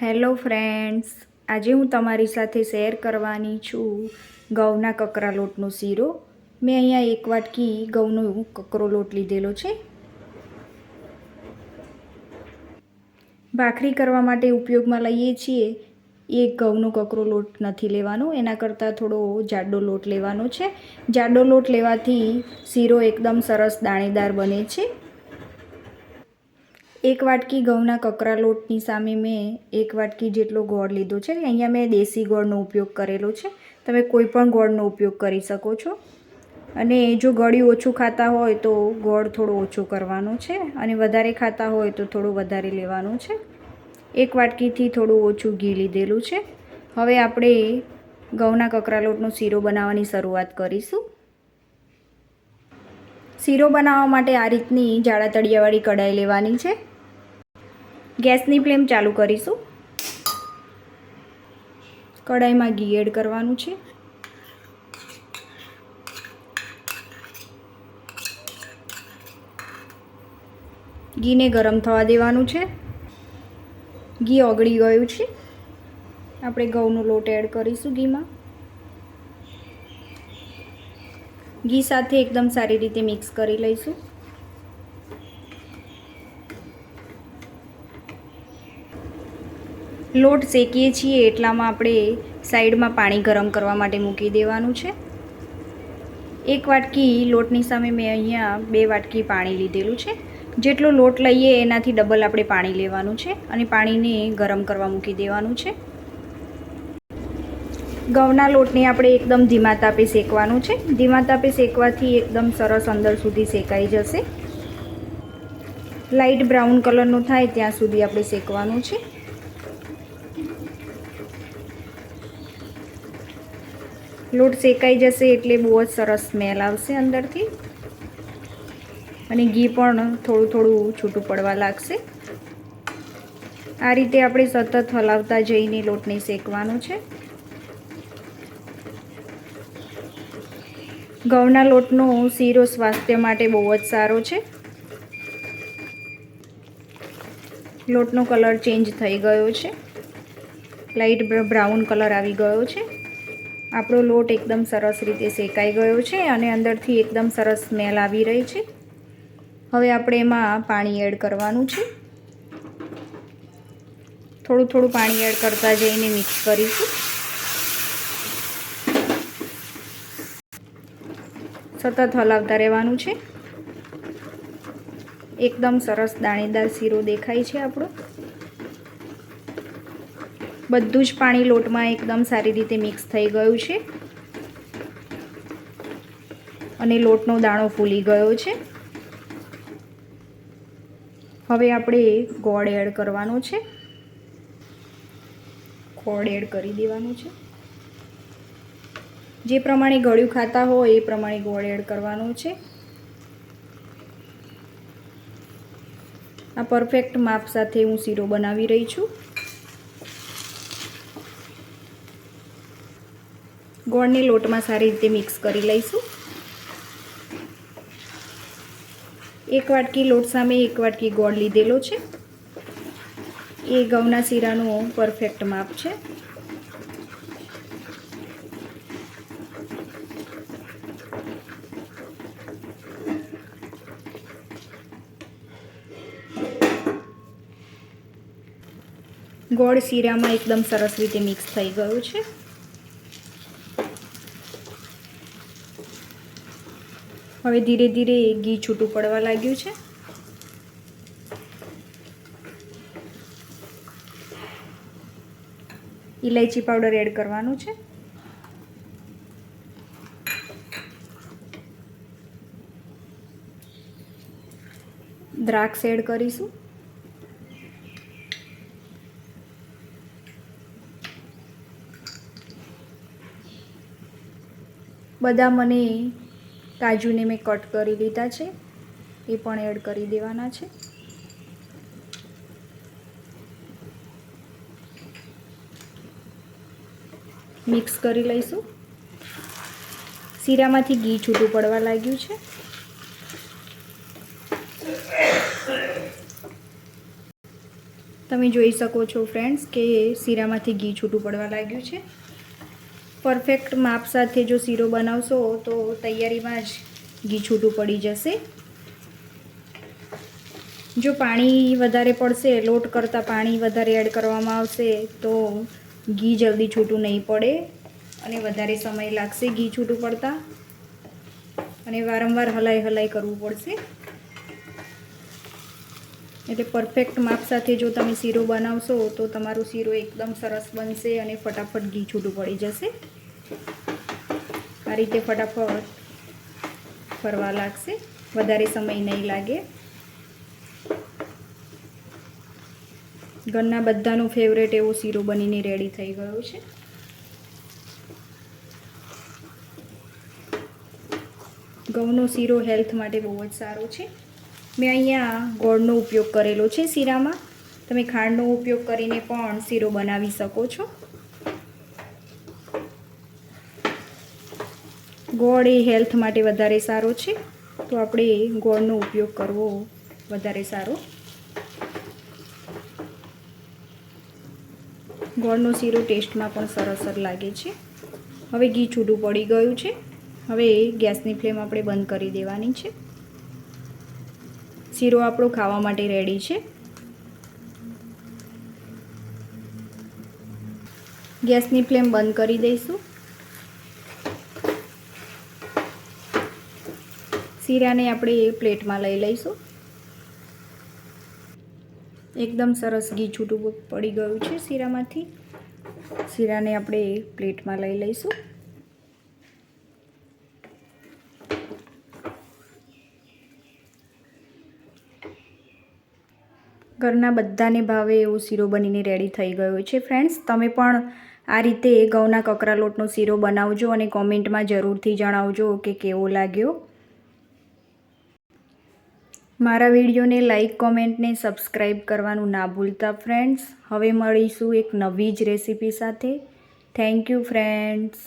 Hello friends, આજે હું તમારી સાથે શેર કરવાની છું ઘઉંના કકરા લોટનો શીરો. મેં અહીંયા એક વાટકી ઘઉંનો કકરો લોટ લીધેલો છે. ભાખરી કરવા માટે ઉપયોગમાં લઈએ છીએ એ ઘઉંનો કકરો લોટ નથી લેવાનો, એના કરતાં થોડો જાડો લોટ લેવાનો છે. જાડો લોટ લેવાથી શીરો એકદમ સરસ દાણેદાર બને છે. એક વાટકી ઘઉંના કકરા લોટની સામે મેં એક વાટકી જેટલો ગોળ લીધો છે અહીંયા મેં દેશી ગોળનો ઉપયોગ કરેલો છે. તમે કોઈ પણ ગોળનો ઉપયોગ કરી શકો છો. અને જો ગળ્યું ઓછું ખાતા હોય તો ગોળ થોડો ઓછો કરવાનો છે અને વધારે ખાતા હોય તો થોડું વધારે લેવાનું છે. એક વાટકીથી થોડું ઓછું ઘી લીધેલું છે. હવે આપણે ઘઉંના કકરા લોટનો શીરો બનાવવાની શરૂઆત કરીશું. શીરો બનાવવા માટે આ રીતની જાડા તળિયાવાળી કઢાઈ લેવાની છે. ગેસની ફ્લેમ ચાલુ કરીશું. કઢાઈમાં ઘી એડ કરવાનું છે. ઘીને ગરમ થવા દેવાનું છે. ઘી ઓગળી ગયું છે. આપણે ઘઉંનો લોટ એડ કરીશું ઘીમાં. ઘી સાથે એકદમ સારી રીતે મિક્સ કરી લઈશું. લોટ શેકીએ છીએ એટલામાં આપણે સાઈડમાં પાણી ગરમ કરવા માટે મૂકી દેવાનું છે. એક વાટકી લોટની સામે મેં અહીંયા બે વાટકી પાણી લીધેલું છે. જેટલો લોટ લઈએ એનાથી ડબલ આપણે પાણી લેવાનું છે અને પાણીને ગરમ કરવા મૂકી દેવાનું છે. ઘઉંના લોટને આપણે એકદમ ધીમા તાપે શેકવાનું છે. ધીમા તાપે શેકવાથી એકદમ સરસ અંદર સુધી શેકાઈ જશે. લાઇટ બ્રાઉન કલરનું થાય ત્યાં સુધી આપણે શેકવાનું છે. લોટ શેકાઈ જશે એટલે બહુ જ સરસ સ્મેલ આવશે અંદરથી. અને ઘી પણ થોડું થોડું છૂટું પડવા લાગશે. આ રીતે આપણે સતત હલાવતા જઈને લોટને શેકવાનો છે. ઘઉંના લોટનો શીરો સ્વાસ્થ્ય માટે બહુ જ સારો છે. લોટનો કલર ચેન્જ થઈ ગયો છે. લાઇટ બ્રાઉન કલર આવી ગયો છે. આપણો લોટ એકદમ સરસ રીતે શેકાઈ ગયો છે અને અંદરથી એકદમ સરસ સ્મેલ આવી રહી છે. હવે આપણે એમાં પાણી એડ કરવાનું છે. થોડું થોડું પાણી એડ કરતા જઈને મિક્સ કરીશું. સતત હલાવતા રહેવાનું છે. એકદમ સરસ દાણેદાર શીરો દેખાય છે આપણો. બધું જ પાણી લોટમાં એકદમ સારી રીતે મિક્સ થઈ ગયું છે. અને લોટનો દાણો ફૂલી ગયો છે. હવે આપણે ગોળ એડ કરવાનો છે. ગોળ એડ કરી દેવાનું છે. જે પ્રમાણે ગળ્યું ખાતા હોય એ પ્રમાણે ગોળ એડ કરવાનો છે. આ પરફેક્ટ માપ સાથે હું શીરો બનાવી રહી છું. ગોળને લોટમાં સારી રીતે મિક્સ કરી લઈશું. એક વાટકી લોટ સામે એક વાટકી ગોળ લીધેલો છે. એ ઘઉંના શીરાનું પરફેક્ટ માપ છે. ગોળ શીરામાં એકદમ સરસ રીતે મિક્સ થઈ ગયું છે. હવે ધીરે ધીરે ઘી છૂટું પડવા લાગ્યું છે. ઇલાયચી પાવડર એડ કરવાનું છે. દ્રાક્ષ એડ કરીશું. બધા મને કાજુને મેં કટ કરી લીધા છે. એ પણ એડ કરી દેવાના છે. મિક્સ કરી લઈશું. શીરામાંથી ઘી છૂટું પડવા લાગ્યું છે. તમે જોઈ શકો છો ફ્રેન્ડ્સ કે શીરામાંથી ઘી છૂટું પડવા લાગ્યું છે. પરફેક્ટ માપ સાથે જો શીરો બનાવશો તો તૈયારીમાં જ ઘી છૂટું પડી જશે. જો પાણી વધારે પડશે, લોટ કરતાં પાણી વધારે એડ કરવામાં આવશે, તો ઘી જલ્દી છૂટું નહીં પડે અને વધારે સમય લાગશે ઘી છૂટું પડતા. અને વારંવાર હલાઈ હલાઈ કરવું પડશે. એટલે પરફેક્ટ માપ સાથે જો તમે શીરો બનાવશો, તો તમારો શીરો એકદમ સરસ બનશે અને ફટાફટ ઘી છૂટું પડી જશે. આ રીતે ફટાફટ ફરવા લાગશે. વધારે સમય નહીં લાગે. ઘરના બધાનું ફેવરેટ એવો શીરો બનીને રેડી થઈ ગયો છે. ઘઉંનો શીરો હેલ્થ માટે બહુ જ સારો છે. મેં અહીંયા ગોળનો ઉપયોગ કરેલો છે શીરામાં. તમે ખાંડનો ઉપયોગ કરીને પણ શીરો બનાવી શકો છો. ગોળ એ હેલ્થ માટે વધારે સારો છે. તો આપણે ગોળનો ઉપયોગ કરવો વધારે સારો. ગોળનો શીરો ટેસ્ટમાં પણ સરસ લાગે છે. હવે ઘી છૂટું પડી ગયું છે. હવે ગેસની ફ્લેમ આપણે બંધ કરી દેવાની છે. શીરો આપણો ખાવા માટે રેડી છે. ગેસની ફ્લેમ બંધ કરી દઈશું. શીરાને આપણે એ પ્લેટમાં લઈ લઈશું. એકદમ સરસ ઘી છૂટું પડી ગયું છે શીરામાંથી. શીરાને આપણે એ પ્લેટમાં લઈ લઈશું. ઘરના બધાને ભાવે એવો શીરો બનીને રેડી થઈ ગયો છે ફ્રેન્ડ્સ તમે પણ આ રીતે ઘઉંના કકરા લોટનો શીરો બનાવજો અને કોમેન્ટમાં જરૂરથી જણાવજો કે કેવો લાગ્યો. મારા વિડીયોને લાઇક કોમેન્ટને સબસ્ક્રાઈબ કરવાનું ના ભૂલતા ફ્રેન્ડ્સ. હવે મળીશું એક નવી જ રેસીપી સાથે. Thank you friends.